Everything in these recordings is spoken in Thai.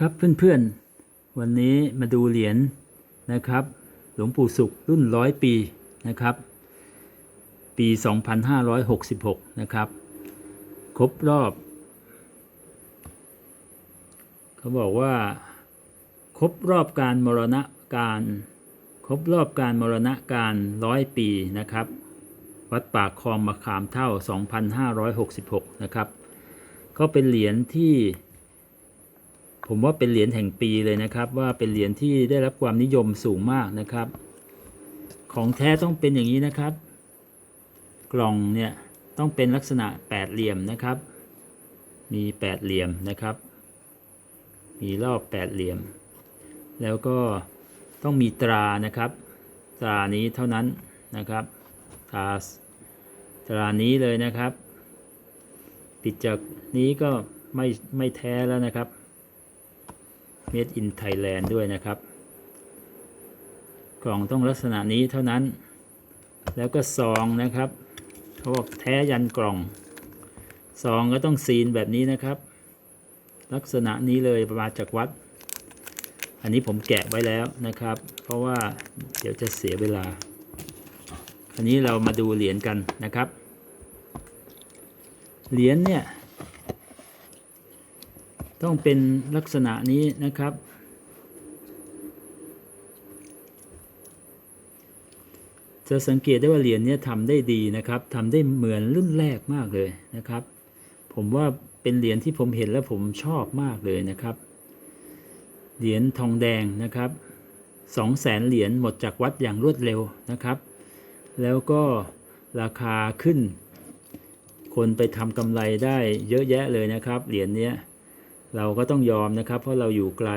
ครับเพื่อนๆ วันนี้มาดูเหรียญนะครับ หลวงปู่สุขรุ่นร้อยปีนะครับ ปี 2566 นะครับ ครบรอบ เขาบอกว่า ครบรอบการมรณะการครบรอบการมรณะการร้อยปีนะครับ วัดปากคลองมะขามเท่า 2566 นะครับ ก็เป็นเหรียญที่ ผมว่าเป็นเหรียญแห่งปีเลยนะครับ ว่าเป็นเหรียญที่ได้รับความนิยมสูงมากนะครับ ของแท้ต้องเป็นอย่างนี้นะครับ กล่องเนี่ยต้องเป็นลักษณะแปดเหลี่ยมนะครับ มีแปดเหลี่ยมนะครับ มีรอบแปดเหลี่ยม แล้วก็ต้องมีตรานะครับ ตรานี้เท่านั้นนะครับตราตรานี้เลยนะครับ ปิดจากนี้ก็ไม่ไม่แท้แล้วนะครับ Made in Thailand ด้วยนะครับ กล่องต้องลักษณะนี้เท่านั้น แล้วก็ซองนะครับเขาบอกแท้ยันกล่อง ซองก็ต้องซีนแบบนี้นะครับ ลักษณะนี้เลยมาจากวัด อันนี้ผมแกะไว้แล้วนะครับ เพราะว่าเดี๋ยวจะเสียเวลา อันนี้เรามาดูเหรียญกันนะครับ เหรียญเนี่ย ต้องเป็นลักษณะนี้นะครับ จะสังเกตได้ว่าเหรียญนี้ทำได้ดีนะครับทำได้เหมือนรุ่นแรกมากเลยนะครับ ผมว่าเป็นเหรียญที่ผมเห็นแล้วผมชอบมากเลยนะครับ เหรียญทองแดงนะครับสองแสนเหรียญหมดจากวัดอย่างรวดเร็วนะครับ แล้วก็ราคาขึ้น คนไปทำกำไรได้เยอะแยะเลยนะครับ เหรียญเนี้ย เราก็ต้องยอมนะครับ เพราะเราอยู่ไกล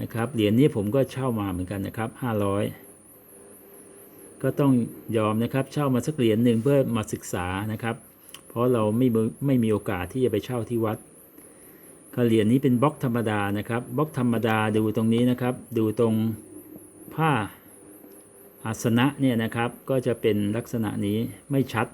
นะครับ เหรียญนี้ผมก็เช่ามาเหมือนกันนะครับ500ก็ต้องยอมนะครับ เช่ามาสักเหรียญหนึ่งเพื่อมาศึกษานะครับ เพราะเราไม่ไม่มีโอกาสที่จะไปเช่าที่วัดก็เหรียญนี้เป็นบล็อกธรรมดานะครับ บล็อกธรรมดาดูตรงนี้นะครับ ดูตรงผ้าอาสนะเนี่ยนะครับ ก็จะเป็นลักษณะนี้ไม่ชัด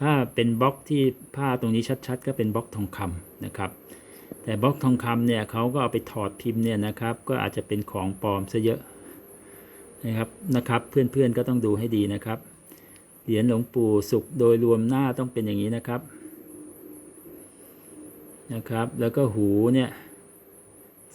ถ้าเป็นบล็อกที่ผ้าตรงนี้ชัดๆ ก็เป็นบล็อกทองคำนะครับ แต่บล็อกทองคำเนี่ยเขาก็เอาไปถอดพิมพ์เนี่ยนะครับ ก็อาจจะเป็นของปลอมซะเยอะนะครับนะครับ เพื่อนๆก็ต้องดูให้ดีนะครับ เหรียญหลวงปู่สุขโดยรวมหน้าต้องเป็นอย่างนี้นะครับนะครับ แล้วก็หูเนี่ย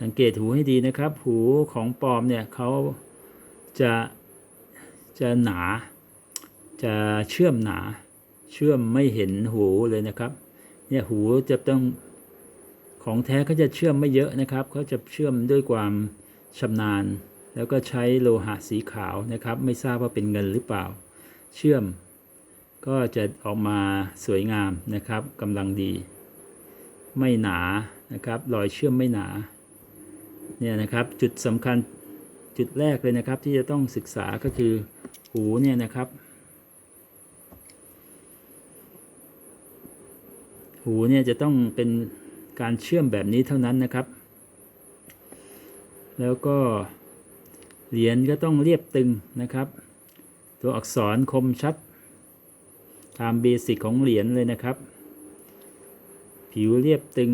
สังเกตหูให้ดีนะครับ หูของปลอมเนี่ยเขาจะจะหนา จะเชื่อมหนา เชื่อมไม่เห็นหูเลยนะครับ เนี่ยหูจะต้องของแท้เขาจะเชื่อมไม่เยอะนะครับเขาจะเชื่อมด้วยความชำนาญ แล้วก็ใช้โลหะสีขาวนะครับ ไม่ทราบว่าเป็นเงินหรือเปล่า เชื่อม ก็จะออกมาสวยงามนะครับกำลังดี ไม่หนานะครับรอยเชื่อมไม่หนาเนี่ยนะครับจุดสำคัญจุดแรกเลยนะครับที่จะต้องศึกษาก็คือหูเนี่ยนะครับ หูเนี่ยจะต้องเป็นการเชื่อมแบบนี้เท่านั้นนะครับ แล้วก็เหรียญก็ต้องเรียบตึงนะครับ ตัวอักษรคมชัด ตามเบสิกของเหรียญเลยนะครับ ผิวเรียบตึง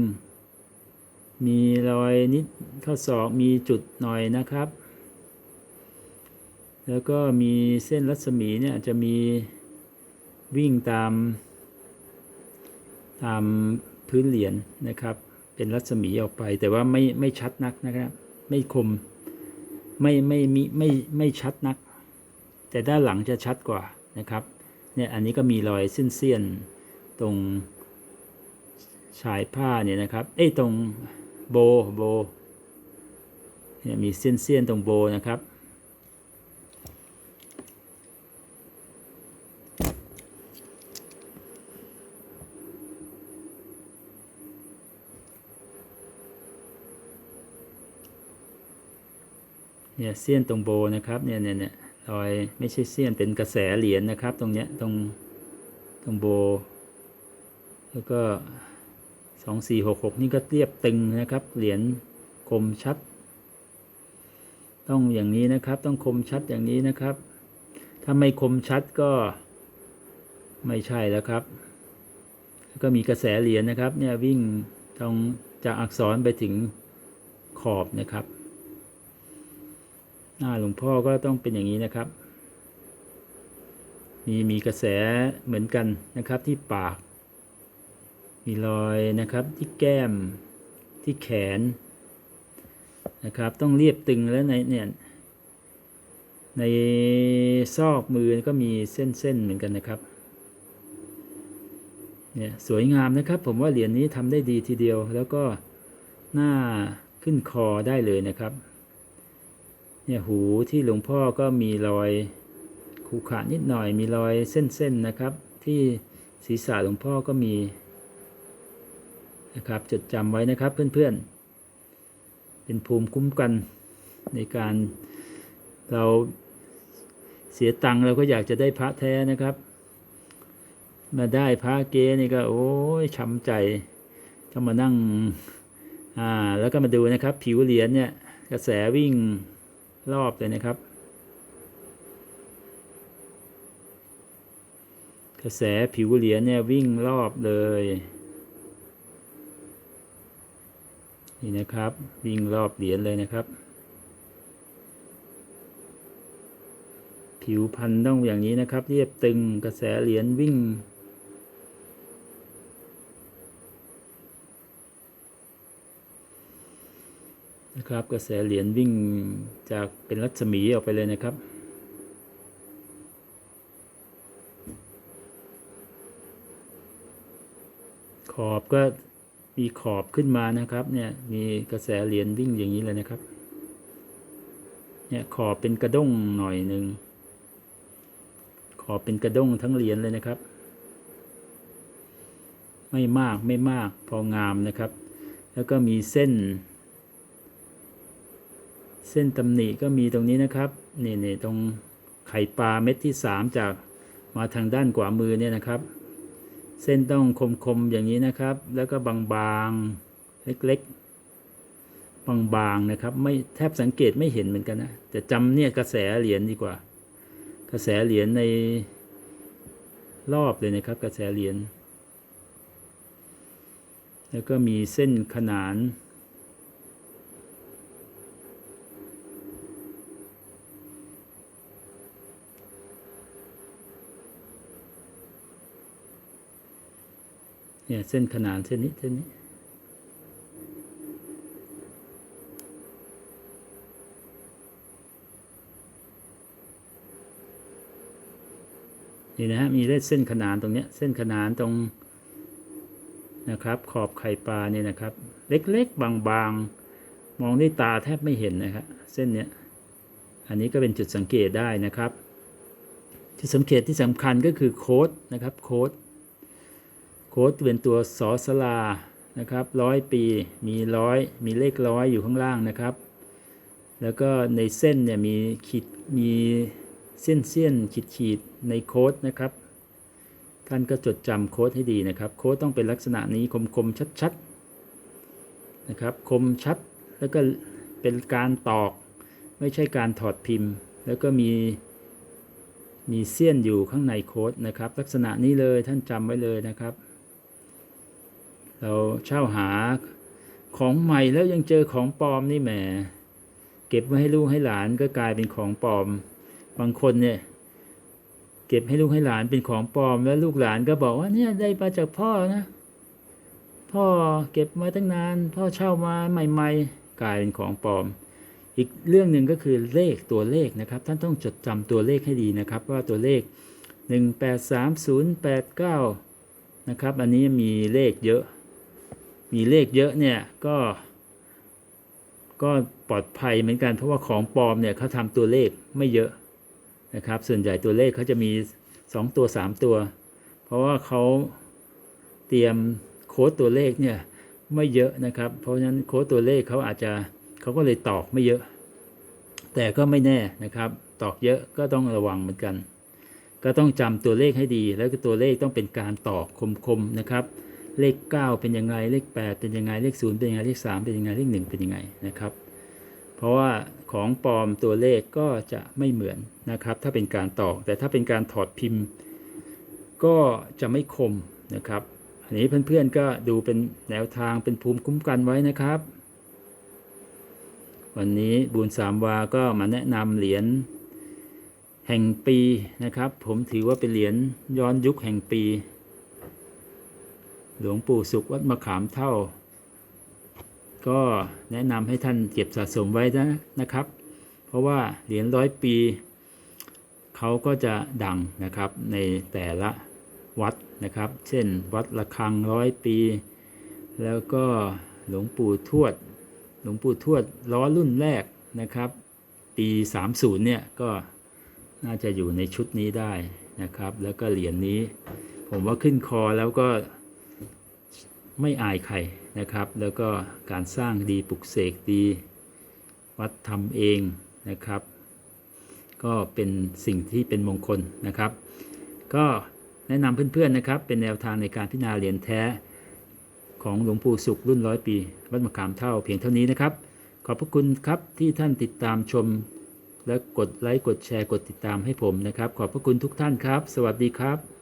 มีรอยนิดข้อศอกมีจุดหน่อยนะครับ แล้วก็มีเส้นรัศมีเนี่ยจะมีวิ่งตาม ตามพื้นเหรียญนะครับ เป็นรัศมีออกไป แต่ว่าไม่ไม่ชัดนักนะครับ ไม่คมไม่ไม่มีไม่ไม่ชัดนัก แต่ด้านหลังจะชัดกว่านะครับเนี่ยอันนี้ก็มีรอยเส้นเสี้ยนตรงชายผ้าเนี่ยนะครับ เอ้ตรงโบโบเนี่ยมีเส้นเสี้ยนตรงโบนะครับ เนี่ยเสี้ยนตรงโบนะครับเนี่ยเนี่ยเนี่ยรอยไม่ใช่เสี้ยนเป็นกระแสเหรียญนะครับ ตรงเนี้ยตรงตรงโบ แล้วก็สองสี่หกหกนี่ก็เรียบตึงนะครับเหรียญคมชัด ต้องอย่างนี้นะครับ ต้องคมชัดอย่างนี้นะครับ ถ้าไม่คมชัดก็ไม่ใช่แล้วครับ แล้วก็มีกระแสเหรียญนะครับ เนี่ยวิ่งต้องจากอักษรไปถึงขอบนะครับ หน้าหลวงพ่อก็ต้องเป็นอย่างนี้นะครับ มีมีกระแสเหมือนกันนะครับที่ปาก มีรอยนะครับที่แก้มที่แขนนะครับ ต้องเรียบตึงแล้วในเนี่ยในซอกมือก็มีเส้นๆเหมือนกันนะครับเนี่ยสวยงามนะครับ ผมว่าเหรียญนี้ทำได้ดีทีเดียว แล้วก็หน้าขึ้นคอได้เลยนะครับ เนี่ยหูที่หลวงพ่อก็มีรอยขรุขระนิดหน่อย มีรอยเส้นๆนะครับ ที่ศีรษะหลวงพ่อก็มีนะครับจดจำไว้นะครับเพื่อนๆ เป็นภูมิคุ้มกันในการเราเสียตังค์เราก็อยากจะได้พระแท้นะครับ มาได้พระเก๊นี่ก็ โอ้ยช้ำใจก็มานั่งอ่าแล้วก็มาดูนะครับ ผิวเหรียญเนี่ยกระแสวิ่ง รอบเลยนะครับ กระแสผิวเหรียญเนี่ยวิ่งรอบเลย นี่นะครับ วิ่งรอบเหรียญเลยนะครับ ผิวพันธุ์ต้องอย่างนี้นะครับ เรียบตึงกระแสเหรียญวิ่ง นะครับ กระแสเหรียญวิ่งจากเป็นรัศมีออกไปเลยนะครับ ขอบก็มีขอบขึ้นมานะครับเนี่ยมีกระแสเหรียญวิ่งอย่างนี้เลยนะครับเนี่ยขอบเป็นกระด้งหน่อยหนึ่งขอบเป็นกระด้งทั้งเหรียญเลยนะครับ ไม่มากไม่มากพองามนะครับ แล้วก็มีเส้น เส้นตำหนิก็มีตรงนี้นะครับนี่นี่ตรงไข่ปลาเม็ดที่สามจากมาทางด้านขวามือเนี่ยนะครับ เส้นต้องคมๆอย่างนี้นะครับ แล้วก็บางๆเล็กๆบางๆนะครับ ไม่แทบสังเกตไม่เห็นเหมือนกันนะแต่จำเนี่ยกระแสเหรียญดีกว่า กระแสเหรียญในรอบเลยนะครับ กระแสเหรียญแล้วก็มีเส้นขนาน เนี่ยเส้นขนานเส้นนี้เส้นนี้ นี่นะฮะมีเส้นขนานตรงเนี้ยเส้นขนานตรงนะครับ ขอบไข่ปลาเนี่ยนะครับ เล็กๆ บางๆ มองด้วยตาแทบไม่เห็นนะครับเส้นเนี้ยอันนี้ก็เป็นจุดสังเกตได้นะครับจุดสังเกตที่สำคัญก็คือโค้ดนะครับโค้ด โค้ดเป็นตัวสอสลานะครับร้อยปีมีร้อยมีเลขร้อยอยู่ข้างล่างนะครับ แล้วก็ในเส้นเนี่ยมีขีดมีเส้นเส้นขีดขีดในโค้ดนะครับ ท่านก็จดจำโค้ดให้ดีนะครับ โค้ดต้องเป็นลักษณะนี้คมคมชัดชัดนะครับคมชัดแล้วก็เป็นการตอก ไม่ใช่การถอดพิมพ์ แล้วก็มีมีเสี้ยนอยู่ข้างในโค้ดนะครับ ลักษณะนี้เลยท่านจำไว้เลยนะครับ เราเช่าหาของใหม่แล้วยังเจอของปลอมนี่แหม เก็บไว้ให้ลูกให้หลานก็กลายเป็นของปลอม บางคนเนี่ย เก็บให้ลูกให้หลานเป็นของปลอม แล้วลูกหลานก็บอกว่าเนี่ยได้มาจากพ่อนะ พ่อเก็บมาตั้งนาน พ่อเช่ามาใหม่ ๆ กลายเป็นของปลอม อีกเรื่องหนึ่งก็คือเลขตัวเลขนะครับ ท่านต้องจดจำตัวเลขให้ดีนะครับ ว่าตัวเลข 183089 นะครับ อันนี้มีเลขเยอะ มีเลขเยอะเนี่ยก็ก็ปลอดภัยเหมือนกันเพราะว่าของปลอมเนี่ยเขาทำตัวเลขไม่เยอะนะครับ ส่วนใหญ่ตัวเลขเขาจะมี 2 ตัว 3 ตัว เพราะว่าเขาเตรียมโค้ดตัวเลขเนี่ยไม่เยอะนะครับ เพราะฉะนั้นโค้ดตัวเลขเขาอาจจะเขาก็เลยตอกไม่เยอะ แต่ก็ไม่แน่นะครับ ตอกเยอะก็ต้องระวังเหมือนกัน ก็ต้องจำตัวเลขให้ดี แล้วก็ตัวเลขต้องเป็นการตอกคมๆนะครับ เลข 9 เป็นยังไง เลข 8 เป็นยังไง เลข 0 เป็นยังไง เลข 3 เป็นยังไง เลข 1 เป็นยังไงนะครับ เพราะว่าของปลอมตัวเลขก็จะไม่เหมือนนะครับ ถ้าเป็นการตอกแต่ถ้าเป็นการถอดพิมพ์ ก็จะไม่คมนะครับ อันนี้เพื่อนๆก็ดูเป็นแนวทางเป็นภูมิคุ้มกันไว้นะครับ วันนี้บุญสามวา ก็มาแนะนำเหรียญแห่งปีนะครับ ผมถือว่าเป็นเหรียญย้อนยุคแห่งปี หลวงปู่สุขวัดมะขามเท่า ก็แนะนำให้ท่านเก็บสะสมไว้นะนะครับ เพราะว่าเหรียญร้อยปี เขาก็จะดังนะครับในแต่ละวัดนะครับ เช่น วัดระฆังร้อยปี แล้วก็หลวงปู่ทวด หลวงปู่ทวดล้อรุ่นแรกนะครับ ปี 30 เนี่ยก็น่าจะอยู่ในชุดนี้ได้นะครับ แล้วก็เหรียญนี้ ผมว่าขึ้นคอแล้วก็ ไม่อายใครนะครับ แล้วก็การสร้างดีปลุกเสกดี วัดทำเองนะครับ ก็เป็นสิ่งที่เป็นมงคลนะครับ ก็แนะนำเพื่อนๆนะครับ เป็นแนวทางในการพิจารณาเหรียญแท้ของหลวงปู่สุขรุ่นร้อยปี วัดมะขามเท่าเพียงเท่านี้นะครับ ขอบพระคุณครับที่ท่านติดตามชม และกดไลค์กดแชร์กดติดตามให้ผมนะครับ ขอบพระคุณทุกท่านครับ สวัสดีครับ